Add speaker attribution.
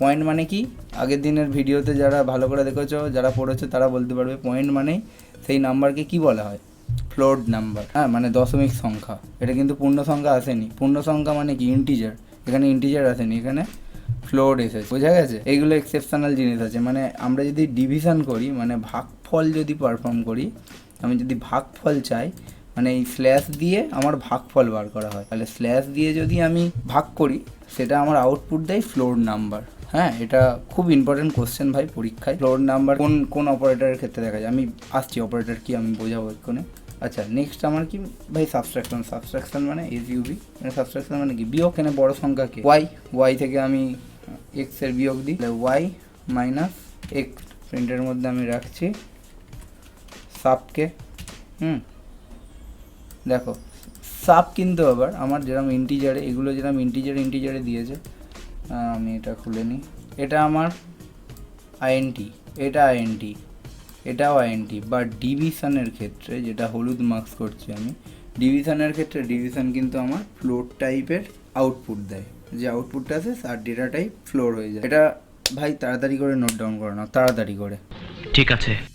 Speaker 1: Point মানে কি? আগের দিনের ভিডিওতে যারা ভালো করে দেখেছ যারা পড়েছো তারা বলতে পারবে পয়েন্ট মানেই সেই নাম্বারকে কি বলা হয়? ফ্লোর্ড নাম্বার হ্যাঁ মানে দশমিক সংখ্যা। এটা কিন্তু পূর্ণ সংখ্যা আসেনি। পূর্ণ সংখ্যা মানে কি? ইন্টিজার এখানে ইন্টিজার আসেনি এখানে ফ্লোর এসেছে। বোঝা গেছে? এইগুলো এক্সেপশনাল জিনিস আছে। মানে আমরা যদি ডিভিশন করি মানে ভাগফল যদি পারফর্ম করি আমি যদি ভাগফল চাই মানে এই স্ল্যাশ দিয়ে আমার ভাগফল বার করা হয়। তাহলে স্ল্যাশ দিয়ে যদি আমি ভাগ করি সেটা আমার আউটপুট দেয় ফ্লোর নাম্বার হ্যাঁ এটা খুব ইম্পর্টেন্ট কোশ্চেন ভাই পরীক্ষায়। ফ্লোর নাম্বার কোন কোন অপারেটরের ক্ষেত্রে দেখা যায়? আমি আসছি অপারেটর কি আমি বোঝাবো এক্ষণে আচ্ছা নেক্সট আমার কি? ভাই সাবস্ট্রাকশন সাবস্ট্রাকশন মানে এস ইউবি মানে সাবস্ট্রাকশন মানে কি? বিয়োগ এখানে বড় সংখ্যাকে ওয়াই ওয়াই থেকে আমি এক্সের বিয়োগ দিই। ওয়াই মাইনাস এক্স প্রিন্টের মধ্যে আমি রাখছি। সাপকে হুম। দেখো সাপ কিন্তু আবার আমার যেরকম ইন্টিজারে এগুলো যেরকম ইন্টিজারে ইন্টিজারে দিয়েছে আমি এটা খুলে নিই। এটা আমার আইএনটি এটা আইএনটি এটাও আইএনটি বা ডিভিশনের ক্ষেত্রে যেটা হলুদ মার্কস করছি আমি ডিভিশনের ক্ষেত্রে ডিভিশন কিন্তু আমার ফ্লোর টাইপের আউটপুট দেয়। যে আউটপুটটা আছে, তার ডেটা টাইপ ফ্লোর হয়ে যায়। এটা ভাই তাড়াতাড়ি করে নোট ডাউন করে নাও তাড়াতাড়ি করে।
Speaker 2: ঠিক আছে।